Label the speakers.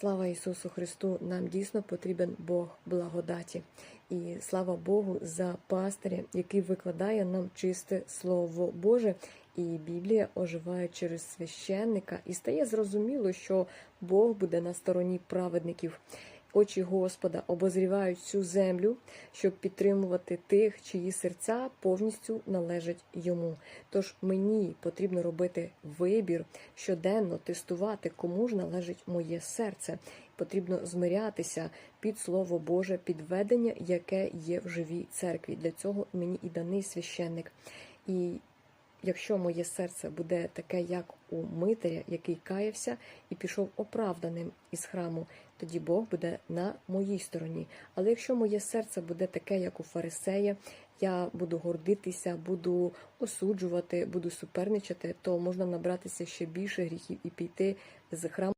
Speaker 1: Слава Ісусу Христу! Нам дійсно потрібен Бог благодаті. І слава Богу за пастиря, який викладає нам чисте Слово Боже. І Біблія оживає через священника, і стає зрозуміло, що Бог буде на стороні праведників. Очі Господа обозрівають цю землю, щоб підтримувати тих, чиї серця повністю належать йому. Тож мені потрібно робити вибір, щоденно тестувати, кому ж належить моє серце. Потрібно змирятися під Слово Боже, під ведення, яке є в живій церкві. Для цього мені і даний священник. І якщо моє серце буде таке, як у Митаря, який каявся і пішов оправданим із храму, тоді Бог буде на моїй стороні. Але якщо моє серце буде таке, як у фарисея, я буду гордитися, буду осуджувати, буду суперничати, то можна набратися ще більше гріхів і піти з храму.